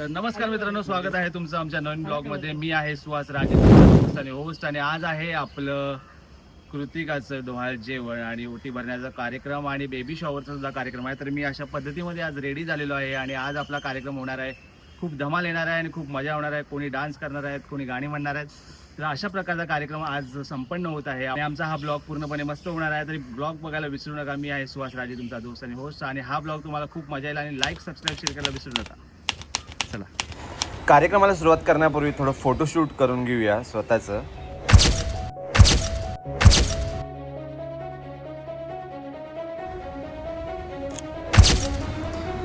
तर नमस्कार मित्रांनो स्वागत आहे तुमचं आमच्या नवीन ब्लॉगमध्ये मी आहे सुहास राजे आणि होस्ट आणि आज आहे आपलं कृतिकाचं डोहाळ जेवण आणि ओटी भरण्याचा कार्यक्रम आणि बेबी शॉवरचा सुद्धा कार्यक्रम आहे. तर मी अशा पद्धतीमध्ये आज रेडी झालेलो आहे आणि आज आपला कार्यक्रम होणार आहे. खूप धमाल येणार आहे आणि खूप मजा होणार आहे. कोणी डान्स करणार आहेत कोणी गाणी म्हणणार आहेत. तर अशा प्रकारचा कार्यक्रम आज संपन्न होत आहे. आणि आमचा हा ब्लॉग पूर्णपणे मस्त होणार आहे. तरी ब्लॉग बघायला विसरू नका. मी आहे सुहास राजे तुमचा दोस्त आणि होस्ट आणि हा ब्लॉग तुम्हाला खूप मजा येईल आणि लाईक सबस्क्राईब शेअर करायला विसरू नका. चला. कार्यक्रमाला सुरुवात करण्यापूर्वी थोडं फोटोशूट करून घेऊया स्वतःचं.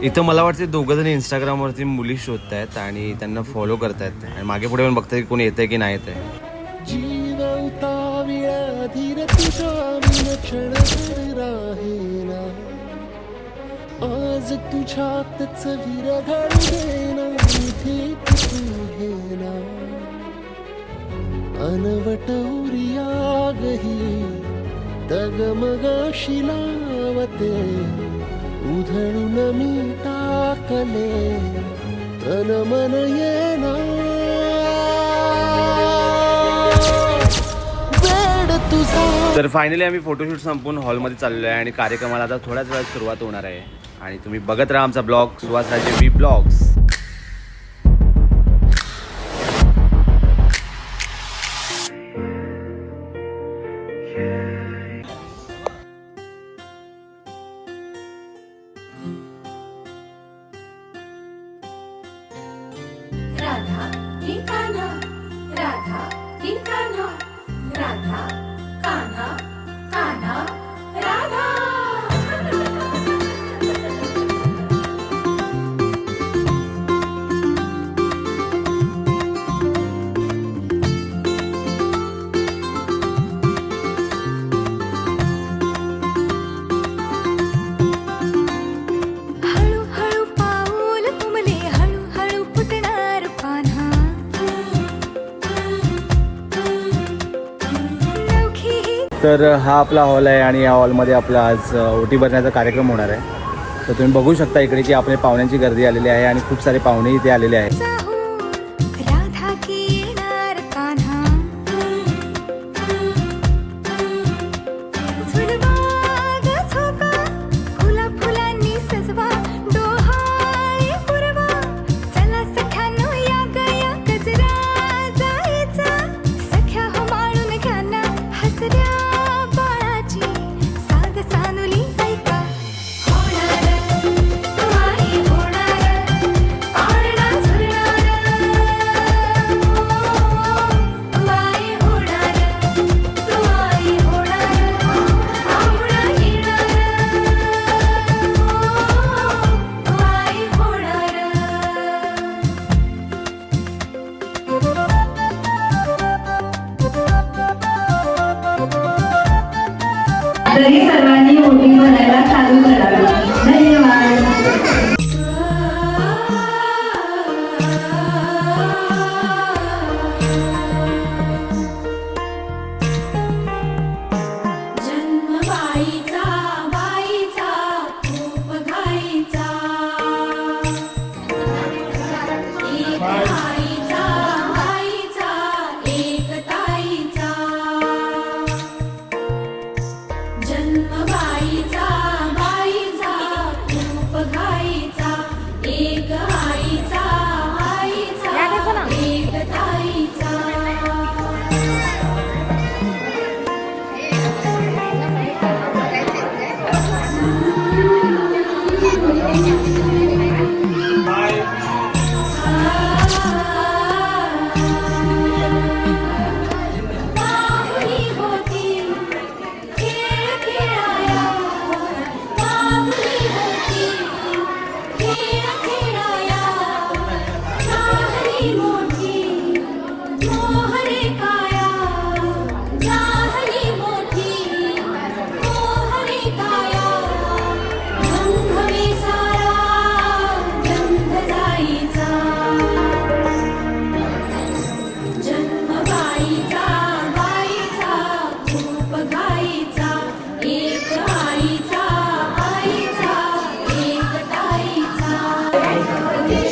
इथं मला वाटते दोघं जण इंस्टाग्रामवरती मुली शोधत आहेत आणि त्यांना फॉलो करतायत. आणि मागे पुढे पण बघताय की कोणी येतंय की नाही विलक्षण राहीना आज तुझ्यातच शिलावते लावते उधळून मी टाकले तन मन येना तर फायनली आम्ही फोटोशूट संपून हॉलमध्ये चाललो आहे आणि कार्यक्रमाला आता थोड्याच वेळात सुरुवात होणार आहे. आणि तुम्ही बघत राहा आमचा ब्लॉग सुहास राजे वी ब्लॉग्स तर हा आपला हॉल आहे आणि या हॉलमध्ये आपला आज ओटी भरण्याचा कार्यक्रम होणार आहे. तर तुम्ही बघू शकता इकडे की आपल्या पाहुण्यांची गर्दी आलेली आहे आणि खूप सारे पाहुणे इथे आलेले आहेत. तरी सर्वांनी ओटी भरायला चालू करावी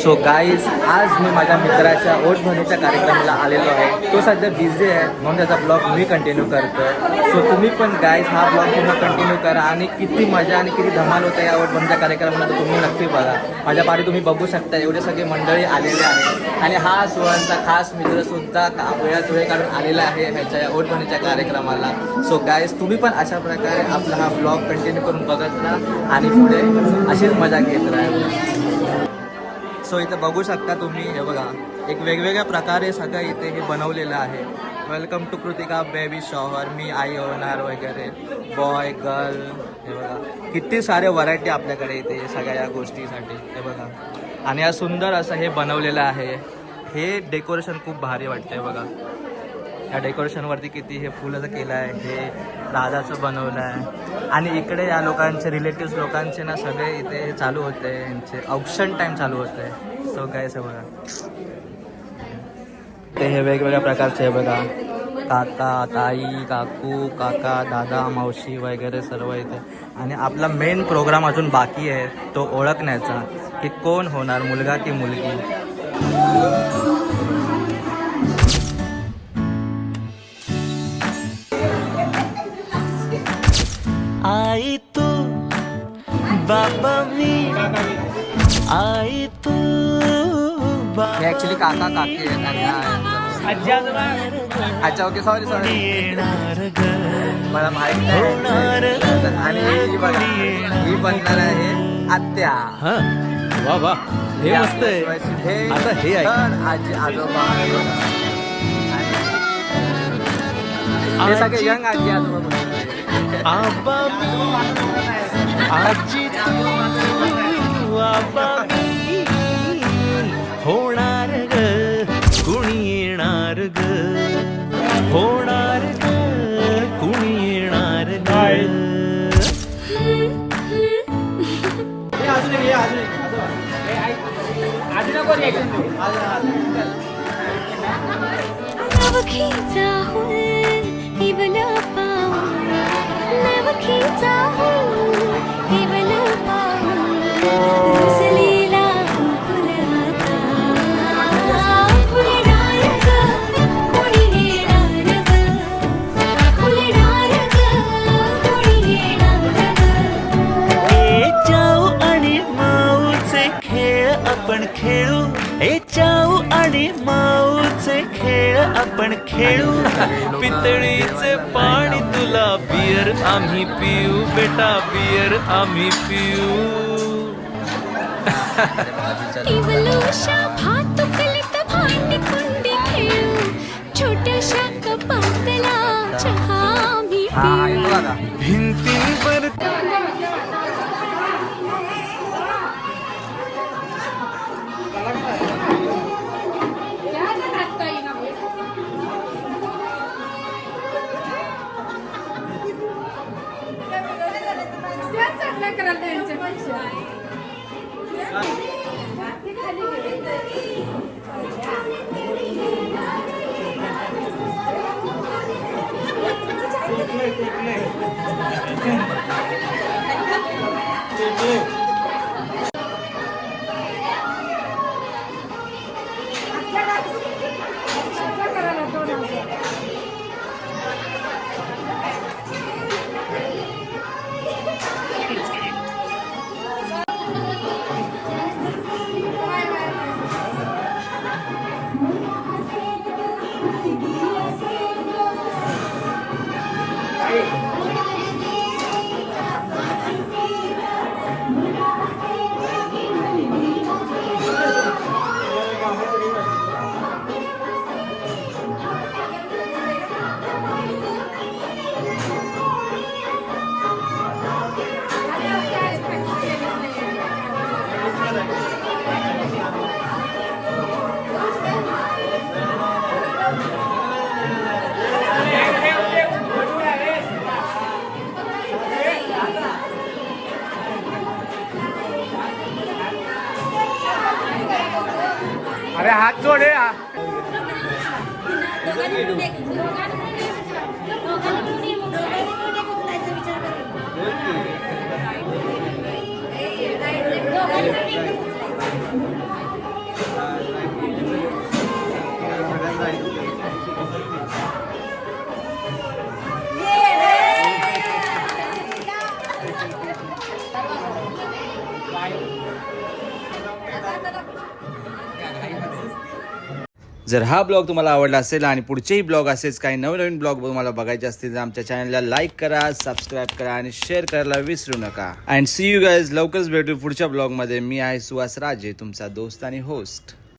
सो गाईज आज मी माझ्या मित्राच्या ओट कार्यक्रमाला आलेलो आहे. तो सध्या बिझी आहे म्हणून त्याचा ब्लॉग मी कंटिन्यू करतो सो तुम्ही पण गाईज हा ब्लॉग पूर्ण कंटिन्यू करा आणि किती मजा आणि किती धमाल होते या ओट भरणीच्या कार्यक्रमाला तर तुम्ही नक्की बघा. माझ्या पाठी तुम्ही बघू शकता एवढे सगळे मंडळी आलेले आहेत. आणि हा सुहासचा खास मित्रसुद्धा का वेळात वेळ काढून आलेला आहे ह्याच्या या ओट कार्यक्रमाला. सो गाईज तुम्ही पण अशा प्रकारे आपला हा ब्लॉग कंटिन्यू करून बघत राहा आणि पुढे अशीच मजा घेत राहा. सो इथं बघू शकता तुम्ही हे बघा एक वेगवेगळ्या प्रकारे सगळं इथे हे बनवलेलं आहे. Welcome to Kritika baby shower मी आई होणार वगैरे बॉय गर्ल हे बघा. किती सारे व्हरायटी आपल्याकडे इथे सगळ्या या गोष्टीसाठी हे बघा. आणि हा सुंदर असं हे बनवलेलं आहे. हे डेकोरेशन खूप भारी वाटतंय बघा. या डेकोरेशनवरती किती हे फुलाचं केलं आहे हे राधाचं बनवलं आहे आणि इकडे या लोकांचे रिलेटिव्ह लोकांचे ना सगळे इथे चालू होते. यांचे ऑप्शन टाईम चालू होते. सो काय सगळं ते हे वेगवेगळ्या प्रकारचे आहे बघा. काका ताई काकू काका दादा मावशी वगैरे सर्व इथे. आणि आपला मेन प्रोग्राम अजून बाकी आहे तो ओळखण्याचा की कोण होणार मुलगा की मुलगी. बाबा मी आई तू बाबा ॲक्च्युली काका काकी अच्छा ओके सॉरी सॉरी मला माहीत नाही. आणि ही बघा ही बनणार आहे आत्या. वा वा. हे मस्त आहे. हे आता हे आजी आजोबा हे सगळे यंग आजी आजोबा बनवले. आबा मी आजी तू आबा मी होणार ग कुणी येणार ग होणार ग कुणी येणार ग नवखीचा आपण खेळू. पितळीचे पाणी तुला बियर आम्ही पिऊ. बेटा बियर आम्ही पिऊ. इवलूशा ఎకరాలు जर हा ब्लॉग तुम्हाला आवडला असेल आणि पुढचेही ब्लॉग असेच काही नवीन नवीन ब्लॉग तुम्हाला बघायचे असतील तर आमच्या चॅनलला लाईक करा सबस्क्राईब करा आणि शेअर करायला विसरू नका. अँड सी यू गाईज लवकरच भेटू पुढच्या ब्लॉगमध्ये. मी आहे सुहास राजे तुमचा दोस्त आणि होस्ट